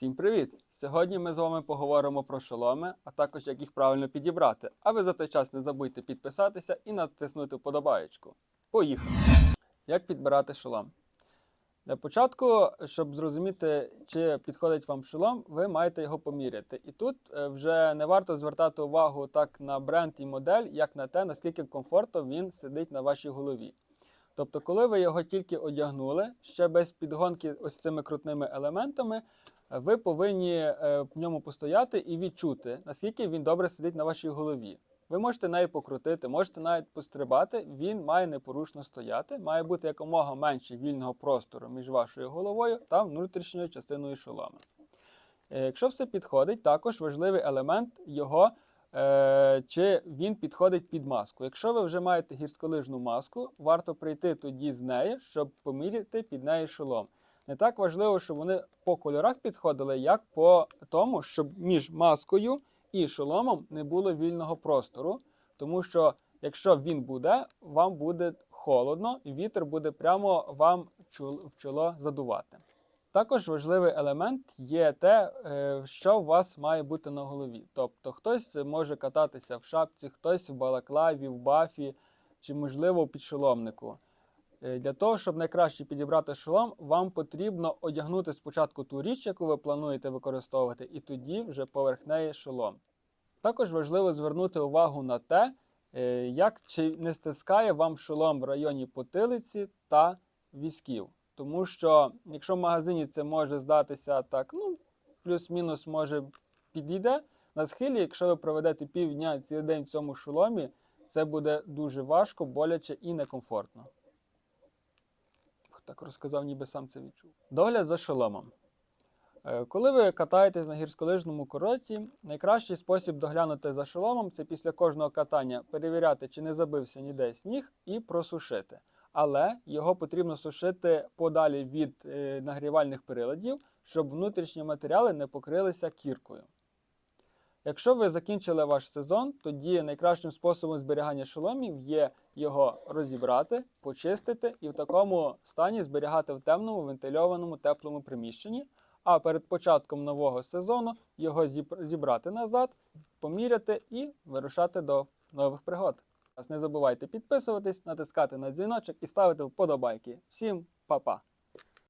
Всім привіт! Сьогодні ми з вами поговоримо про шоломи, а також як їх правильно підібрати. А ви за той час не забудьте підписатися і натиснути вподобаєчку. Поїхали! Як підбирати шолом? Для початку, щоб зрозуміти, чи підходить вам шолом, ви маєте його поміряти. І тут е, вже не варто звертати увагу так на бренд і модель, як на те, наскільки комфортно він сидить на вашій голові. Тобто, коли ви його тільки одягнули, ще без підгонки ось цими крутними елементами, ви повинні е, в ньому постояти і відчути, наскільки він добре сидить на вашій голові. Ви можете нею покрутити, можете навіть пострибати. Він має непорушно стояти, має бути якомога менше вільного простору між вашою головою та внутрішньою частиною шолома. Е, Якщо все підходить, також важливий елемент його, е, чи він підходить під маску. Якщо ви вже маєте гірськолижну маску, варто прийти тоді з нею, щоб поміряти під неї шолом. Не так важливо, щоб вони по кольорах підходили, як по тому, щоб між маскою і шоломом не було вільного простору. Тому що якщо він буде, вам буде холодно, і вітер буде прямо вам в чоло задувати. Також важливий елемент є те, е, що у вас має бути на голові. Тобто хтось може кататися в шапці, хтось в балаклаві, в бафі чи, можливо, в підшоломнику. Е, Для того, щоб найкраще підібрати шолом, вам потрібно одягнути спочатку ту річ, яку ви плануєте використовувати, і тоді вже поверх неї шолом. Також важливо звернути увагу на те, е, як чи не стискає вам шолом в районі потилиці та візків. Тому що, якщо в магазині це може здатися так, ну, плюс-мінус може підійде. На схилі, якщо ви проведете півдня цілий день в цьому шоломі, це буде дуже важко, боляче і некомфортно. Так розказав, ніби сам це відчув. Догляд за шоломом. Е, Коли ви катаєтесь на гірськолижному курорті, найкращий спосіб доглянути за шоломом це після кожного катання перевіряти, чи не забився ніде сніг, і просушити. Але його потрібно сушити подалі від е, нагрівальних приладів, щоб внутрішні матеріали не покрилися кіркою. Якщо ви закінчили ваш сезон, тоді найкращим способом зберігання шоломів є його розібрати, почистити і в такому стані зберігати в темному, вентильованому, теплому приміщенні. А перед початком нового сезону його зібрати назад, поміряти і вирушати до нових пригод. Не забувайте підписуватись, натискати на дзвіночок і ставити вподобайки. Всім па-па!